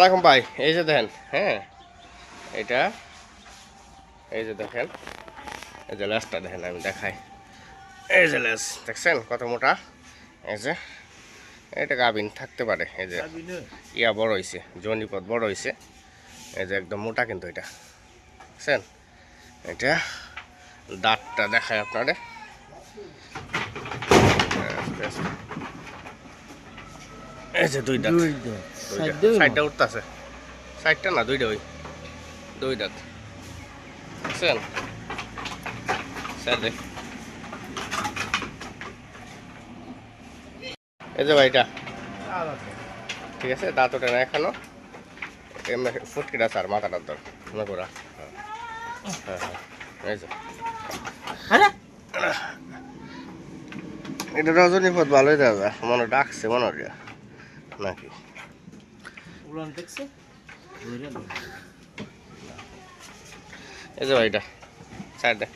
সালামালাইকুম ভাই এই যে দেখেন হ্যাঁ এটা এই যে দেখেন এই যে লেসটা দেখেন আমি দেখাই। এই যে লেস দেখছেন কত মোটা? এই যে এটা গাভিন থাকতে পারে এই যে ইয়া বড় হয়েছে জনিপদ বড় হয়েছে এই যে একদম মোটা কিন্তু এটা। দেখছেন? এটা দাঁতটা দেখায় আপনাদের। আস্তে। এই যে দুই দাঁত। সাইডটা উঠতেছে। সাইডটা না দুইটা ওই। দুই দাঁত বুঝছেন স্যার দেখ এই যে ভাইটা। ঠিক আছে দাঁত ওঠে না এখনও। ফুটকিটা স্যার মাথাটার দর মনে করা। হ্যাঁ হ্যাঁ এই যে। এটা রজনীপথ ভালোই দেওয়া মনে ডাকছে মনে নাকি? উড়ান দেখছে? এই যে ভাইটা সাইড দেখ